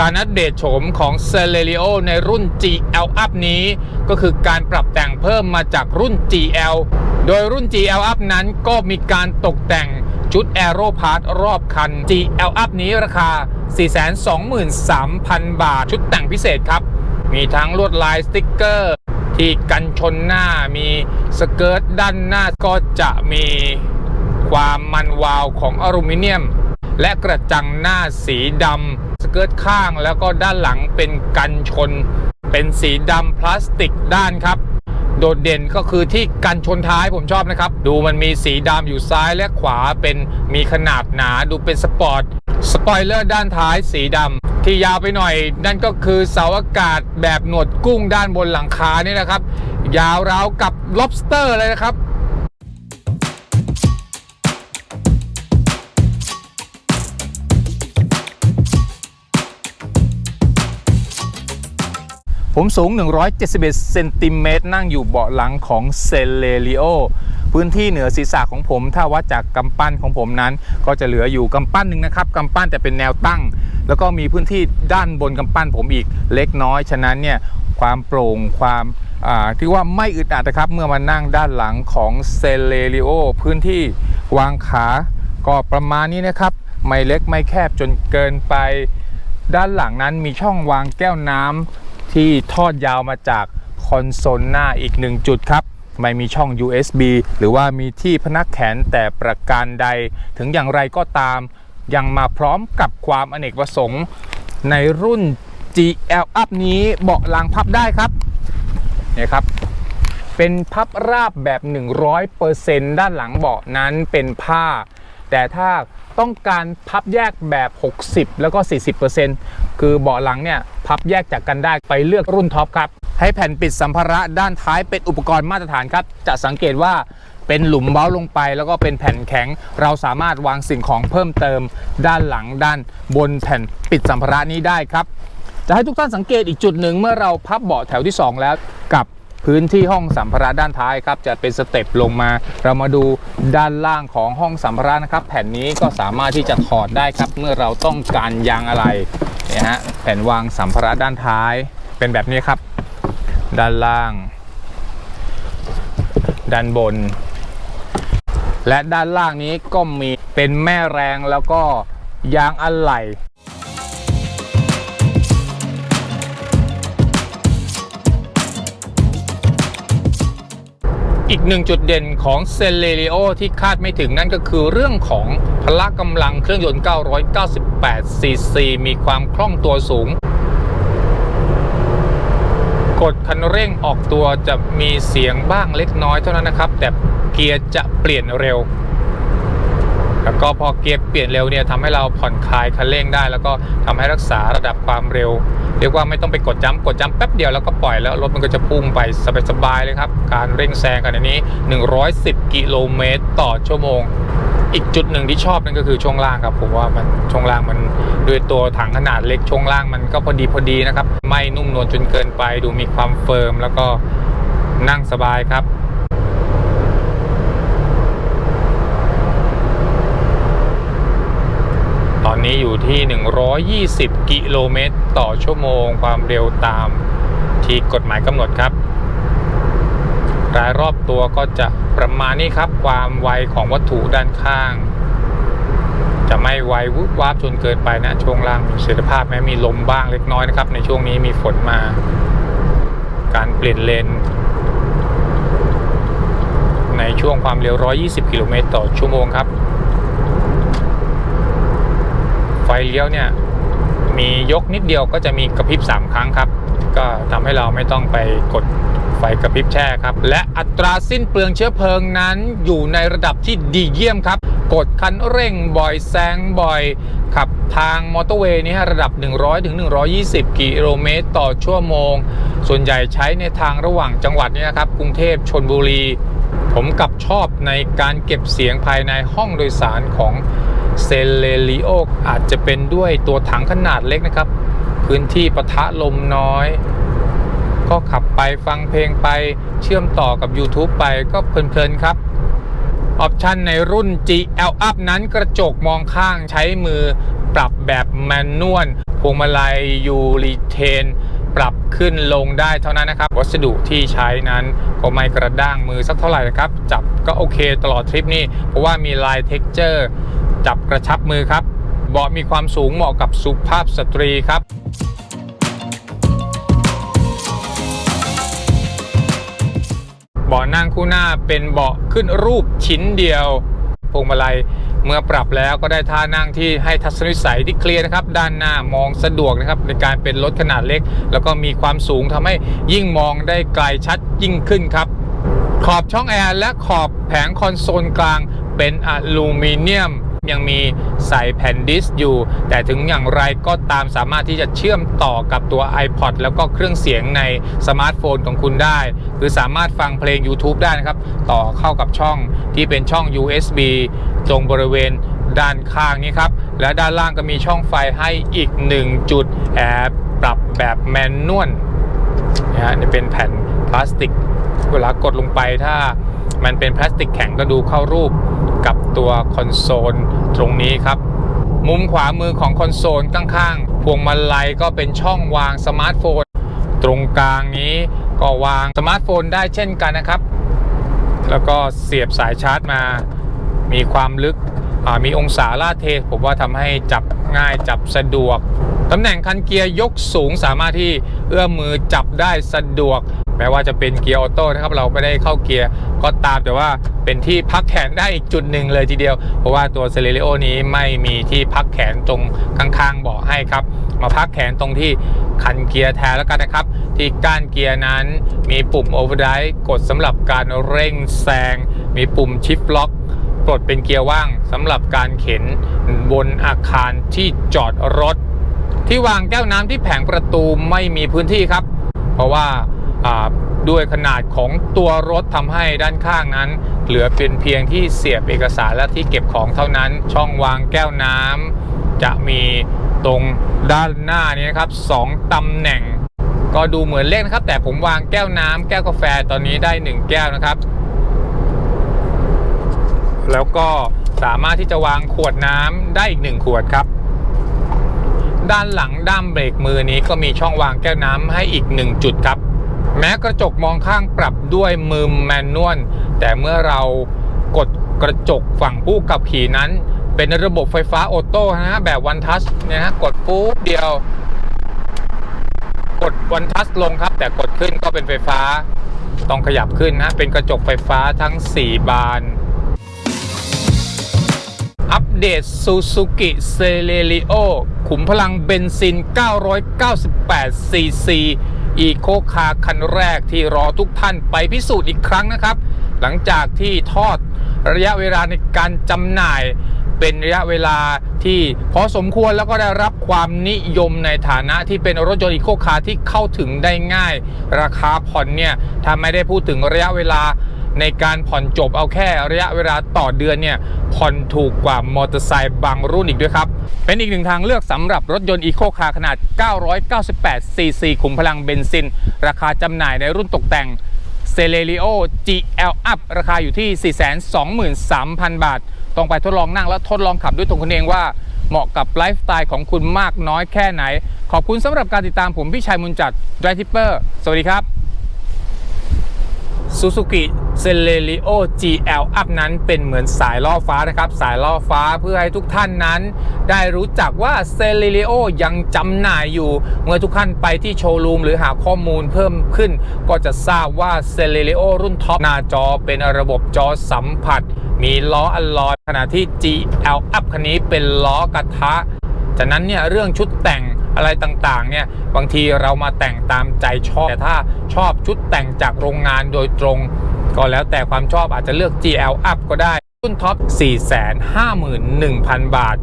การอัปเดตโฉมของ c e l e r i o ในรุ่น GL Up นี้ ก็คือการปรับแต่งเพิ่มมาจากรุ่น GL โดยรุ่น GL Up นั้นก็มีการตกแต่งชุด Aero Part รอบคัน GL Up นี้ราคา 423,000 บาท ชุดแต่งพิเศษครับ มีทั้งลวดลายสติ๊กเกอร์ ที่กันชนหน้ามีสเกิร์ตด้านหน้าก็จะมีความมันวาวของอลูมิเนียม และกระจังหน้าสีดำสเกิร์ตข้างแล้วก็ด้านหลังเป็นกันชน เป็นสีดำพลาสติกด้านครับ โดดเด่นก็คือที่กันชนท้ายผมชอบนะครับ ดูมันมีสีดำอยู่ซ้ายและขวาเป็นมีขนาดหนาดูเป็นสปอร์ตสปอยเลอร์ด้านท้ายสีดำที่ยาวไปหน่อย นั่นก็คือเสาอากาศแบบหนวดกุ้งด้านบนหลังคานี่นะครับ ยาวราวกับ lobster เลยนะครับ ผมสูง 171 เซนติเมตรนั่งอยู่เบาะหลังของเซเลริโอพื้นที่เหนือศีรษะของผม ถ้าวัดจากกำปั้นของผมนั้น ก็จะเหลืออยู่กำปั้นหนึ่งนะครับกำปั้นแต่เป็นแนวตั้ง แล้วก็มีพื้นที่ด้านบนกำปั้นผมอีกเล็กน้อย ฉะนั้นเนี่ยความโปร่งความที่ว่าไม่อึดอัดนะครับ เมื่อมานั่งด้านหลังของเซเลริโอพื้นที่วางขาก็ประมาณนี้นะครับ ไม่เล็กไม่แคบจนเกินไป ด้านหลังนั้นมีช่องวางแก้วน้ำ ที่ทอดยาวมาจากคอนโซลหน้าอีกหนึ่งจุดครับ ไม่มีช่อง USB หรือว่ามีที่พนักแขนแต่ประการใด ถึงอย่างไรก็ตาม ยังมาพร้อมกับความอเนกประสงค์ ในรุ่น GL Up นี้เบาะหลังพับได้ครับเนี่ยครับเป็นพับราบแบบ 100%ด้านหลังเบาะนั้นเป็นผ้า แต่ถ้าต้องการพับแยกแบบ 60 แล้วก็ 40% คือเบาะหลังเนี่ยพับแยกจากกันได้ไปเลือกรุ่นท็อปครับ ให้แผ่นปิดสัมภาระด้านท้ายเป็นอุปกรณ์มาตรฐานครับ จะสังเกตว่าเป็นหลุมเบ้าลงไป แล้วก็เป็นแผ่นแข็ง เราสามารถวางสิ่งของเพิ่มเติม ด้านหลังด้านบนแผ่นปิดสัมภาระนี้ได้ครับ จะให้ทุกท่านสังเกตอีกจุดหนึ่งเมื่อเราพับเบาะแถวที่ 2 แล้วกับ พื้นที่ห้องสัมภาระด้านท้ายครับจะเป็นสเต็ปลงมา เรามาดูด้านล่างของห้องสัมภาระนะครับ แผ่นนี้ก็สามารถที่จะถอดได้ครับ เมื่อเราต้องการยางอะไรเนี่ยฮะแผ่นวางสัมภาระด้านท้ายเป็นแบบนี้ครับ ด้านล่าง ด้านบน และด้านล่างนี้ก็มีเป็นแม่แรงแล้วก็ยางอะไหล่ อีกหนึ่งจุดเด่นของเซเลเรโอที่คาดไม่ถึงนั่นก็คือเรื่องของพละกำลังเครื่องยนต์ 998 ซีซี มีความคล่องตัวสูง กดคันเร่งออกตัวจะมีเสียงบ้างเล็กน้อยเท่านั้นนะครับ แต่เกียร์จะเปลี่ยนเร็ว แล้วก็พอเกียร์เปลี่ยนเร็วเนี่ยทำให้เราผ่อนคลายคันเร่งได้ แล้วก็ทำให้รักษาระดับความเร็ว เรียกว่าไม่ต้องไปกดจัมป์กดจัมป์แป๊บเดียวแล้วก็ปล่อยแล้วรถมันก็จะพุ่งไปสบายๆเลยครับ การเร่งแซงกันอันนี้ 110 กิโลเมตรต่อชั่วโมงอีกจุดหนึ่งที่ชอบนั่นก็คือช่วงล่างครับผมว่ามันช่วงล่างมันด้วยตัวถังขนาดเล็กช่วงล่างมันก็พอดีพอดีนะครับ ไม่นุ่มนวลจนเกินไป ดูมีความเฟิร์มแล้วก็นั่งสบายครับ ตอ นี้อยู่ที่ 120 กิโลเมตร ต่อชั่วโมง ความเร็วตามที่กฎหมายกำหนดครับ รายรอบตัวก็จะประมาณนี้ครับ ความไวของวัตถุด้านข้าง จะไม่ไววุบวาบจนเกินไปนะช่วงล่างมีเสถียรภาพแม้มีลมบ้างเล็กน้อยนะครับ ในช่วงนี้มีฝนมา การเปลี่ยนเลนในช่วงความเร็ว 120 กิโลเมตรต่อชั่วโมงครับ ไฟ เลี้ยวเนี่ยมียกนิดเดียวก็จะมีกระพริบ 3 ครั้งครับ ก็ทำให้เราไม่ต้องไปกดไฟกระพริบแช่ครับ และอัตราสิ้นเปลืองเชื้อเพลิงนั้นอยู่ในระดับที่ดีเยี่ยมครับ กดคันเร่งบ่อยแซงบ่อยขับทางมอเตอร์เวย์นี่ระดับ 100ถึง120 กิโลเมตรต่อชั่วโมง ส่วนใหญ่ใช้ในทางระหว่างจังหวัดนี่นะครับ กรุงเทพชนบุรี ผมกับชอบในการเก็บเสียงภายในห้องโดยสารของ เซเลริโออาจจะเป็นด้วยตัวถังขนาดเล็กนะครับ พื้นที่ปะทะลมน้อย ก็ขับไปฟังเพลงไปเชื่อมต่อกับ YouTube ไปก็เพลินๆครับ ออปชันในรุ่น GL Up นั้นกระจกมองข้างใช้มือปรับแบบแมนนวลพวงมาลัยยูรีเทน ปรับขึ้นลงได้เท่านั้นนะครับ วัสดุที่ใช้นั้นก็ไม่กระด้างมือสักเท่าไหร่นะครับ จับก็โอเคตลอดทริปนี้ เพราะว่ามีลายเท็กเจอร์ จับกระชับมือครับ เบาะมีความสูงเหมาะกับสุภาพสตรีครับเบาะนั่งคู่หน้าเป็นเบาะขึ้นรูปชิ้นเดียวพวงมาลัยเมื่อปรับแล้วก็ได้ท่านั่งที่ให้ทัศนวิสัยที่เคลียร์นะครับ ด้านหน้ามองสะดวกนะครับ ในการเป็นรถขนาดเล็ก แล้วก็มีความสูงทำให้ยิ่งมองได้ไกลชัดยิ่งขึ้นครับ ขอบช่องแอร์และขอบแผงคอนโซลกลางเป็นอลูมิเนียม ยังมีใส่แผ่นดิสก์อยู่ แต่ถึงอย่างไรก็ตามสามารถที่จะเชื่อมต่อกับตัว iPod แล้วก็เครื่องเสียงในสมาร์ทโฟนของคุณได้ คือสามารถฟังเพลง YouTube ได้นะครับ ต่อเข้ากับช่องที่เป็นช่อง USB ตรงบริเวณด้านข้างนี้ครับ และด้านล่างก็มีช่องไฟให้อีก 1 จุดแอบปรับแบบแมนนวลนะฮะนี่เป็นแผ่นพลาสติก เวลากดลงไปถ้ามันเป็นพลาสติกแข็งก็ดูเข้ารูป กับตัวคอนโซลตรงนี้ครับ มุมขวามือของคอนโซลข้างๆ พวงมาลัยก็เป็นช่องวางสมาร์ทโฟน ตรงกลางนี้ก็วางสมาร์ทโฟนได้เช่นกันนะครับ แล้วก็เสียบสายชาร์จมา มีความลึกมีองศาลาดเท ผมว่าทำให้จับง่ายจับสะดวก ตำแหน่งคันเกียร์ยกสูงสามารถที่เอื้อมมือจับได้สะดวกแม้ว่าจะเป็นเกียร์ออโต้นะครับเราไม่ได้เข้าเกียร์ก็ตามแต่ว่าเป็นที่พักแขนได้อีกจุดหนึ่งเลยทีเดียว เพราะว่าตัวเซเลริโอนี้ไม่มีที่พักแขนตรงข้างๆเบาะให้ครับ มาพักแขนตรงที่คันเกียร์แทนแล้วกันนะครับ ที่ก้านเกียร์นั้นมีปุ่ม overdrive กดสำหรับการเร่งแซง มีปุ่ม shift lock ปลดเป็นเกียร์ว่างสำหรับการเข็นบนอาคารที่จอดรถ ที่วางแก้วน้ำที่แผงประตูไม่มีพื้นที่ครับ เพราะว่าด้วยขนาดของตัวรถทำให้ด้านข้างนั้น เหลือเป็นเพียงที่เสียบเอกสารและที่เก็บของเท่านั้น ช่องวางแก้วน้ำจะมีตรงด้านหน้านี้นะครับสองตำแหน่ง ก็ดูเหมือนเล็กนครับ แต่ผมวางแก้วน้ำแก้วกาแฟตอนนี้ได้ 1 แก้วนะครับ แล้วก็สามารถที่จะวางขวดน้ำได้อีก1ขวดครับ ด้านหลังด้ามเบรกมือนี้ก็มีช่องวางแก้วน้ำให้อีก 1 จุดครับ แม้กระจกมองข้างปรับด้วยมือแมนนวลแต่เมื่อเรากดกระจกฝั่งผู้ขับขี่นั้น เป็นระบบไฟฟ้าออโต้นะฮะแบบวันทัชเนี่ยฮะกดปุ๊บเดียว กดวันทัชลงครับ แต่กดขึ้นก็เป็นไฟฟ้าต้องขยับขึ้นนะเป็นกระจกไฟฟ้าทั้ง 4 บาน อัปเดต Suzuki Celerio ขุมพลังเบนซิน 998 cc อีโคคาคันแรกที่รอทุกท่านไปพิสูจน์อีกครั้งนะครับ หลังจากที่ทอดระยะเวลาในการจำหน่ายเป็นระยะเวลาที่พอสมควรแล้วก็ได้รับความนิยมในฐานะที่เป็นรถยนต์อีโคคาร์ที่เข้าถึงได้ง่าย ราคาผ่อนเนี่ยถ้าไม่ได้พูดถึงระยะเวลา ในการผ่อนจบเอาแค่ระยะเวลาต่อเดือนเนี่ยผ่อนถูกกว่ามอเตอร์ไซค์บางรุ่นอีกด้วยครับ เป็นอีกหนึ่งทางเลือกสำหรับรถยนต์อีโคคาร์ขนาด 998 cc ขุมพลังเบนซิน ราคาจำหน่ายในรุ่นตกแต่ง c e l e r i o GL Up ราคาอยู่ที่ 423,000 บาท ต้องไปทดลองนั่งและทดลองขับด้วยตัวคุณเองว่าเหมาะกับไลฟ์สไตล์ของคุณมากน้อยแค่ไหน ขอบคุณสำหรับการติดตามผมพี่ชัยมุนจัด Drive Tipper สวัสดีครับ Suzuki Celerio GL Up นั้นเป็นเหมือนสายล่อฟ้านะครับ สายล่อฟ้าเพื่อให้ทุกท่านนั้น ได้รู้จักว่า Celerio ยังจำหน่ายอยู่ เมื่อทุกท่านไปที่โชว์รูมหรือหาข้อมูลเพิ่มขึ้น ก็จะทราบว่า Celerio รุ่นท็อปหน้าจอเป็นระบบจอสัมผัส มีล้ออัลลอยขณะที่ GL Up คันนี้เป็นล้อกระทะจากนั้นเนี่ยเรื่องชุดแต่ง อะไรต่างๆเนี่ยบางทีเรามาแต่งตามใจชอบแต่ถ้าชอบชุดแต่งจากโรงงานโดยตรง ก็แล้วแต่ความชอบอาจจะเลือก GL Up ก็ได้รุ่นท็อป 451,000 บาท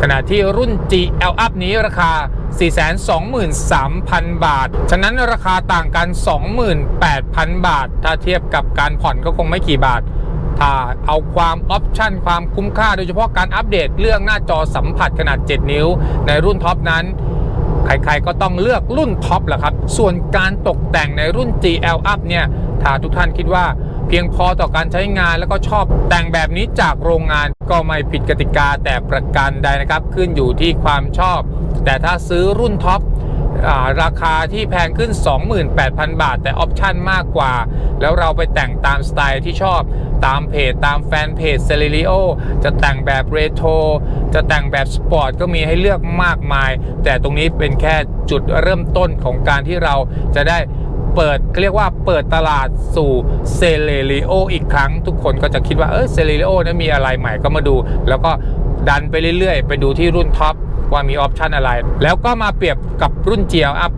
ขณะที่รุ่น GL Up นี้ราคา 423,000 บาท ฉะนั้นราคาต่างกัน 28,000 บาท ถ้าเทียบกับการผ่อนก็คงไม่กี่บาท ถ้าเอาความออปชั่นความคุ้มค่าโดยเฉพาะการอัปเดตเรื่องหน้าจอสัมผัสขนาด 7 นิ้ว ในรุ่นท็อปนั้น ใครๆก็ต้องเลือกรุ่นท็อปแหละครับ ส่วนการตกแต่งในรุ่น GL Up เนี่ยถ้าทุกท่านคิดว่าเพียงพอต่อการใช้งานแล้วก็ชอบแต่งแบบนี้จากโรงงานก็ไม่ผิดกติกาแต่ประการใดนะครับ ขึ้นอยู่ที่ความชอบ แต่ถ้าซื้อรุ่นท็อปราคาที่แพงขึ้น 28,000 บาท แต่ออปชั่นมากกว่า แล้วเราไปแต่งตามสไตล์ที่ชอบ ตามเพจตามแฟนเพจเซเลริโอจะแต่งแบบเรโทรจะแต่งแบบสปอร์ตก็มีให้เลือกมากมาย แต่ตรงนี้เป็นแค่จุดเริ่มต้นของการที่เราจะได้เปิดเรียกว่าเปิดตลาดสู่เซเลริโออีกครั้ง ทุกคนก็จะคิดว่าเออเซเลริโอนั้นมีอะไรใหม่ก็มาดู แล้วก็ดันไปเรื่อยๆ ไปดูที่รุ่นท็อปว่ามีออปชันอะไร แล้วก็มาเปรียบกับรุ่น GL Up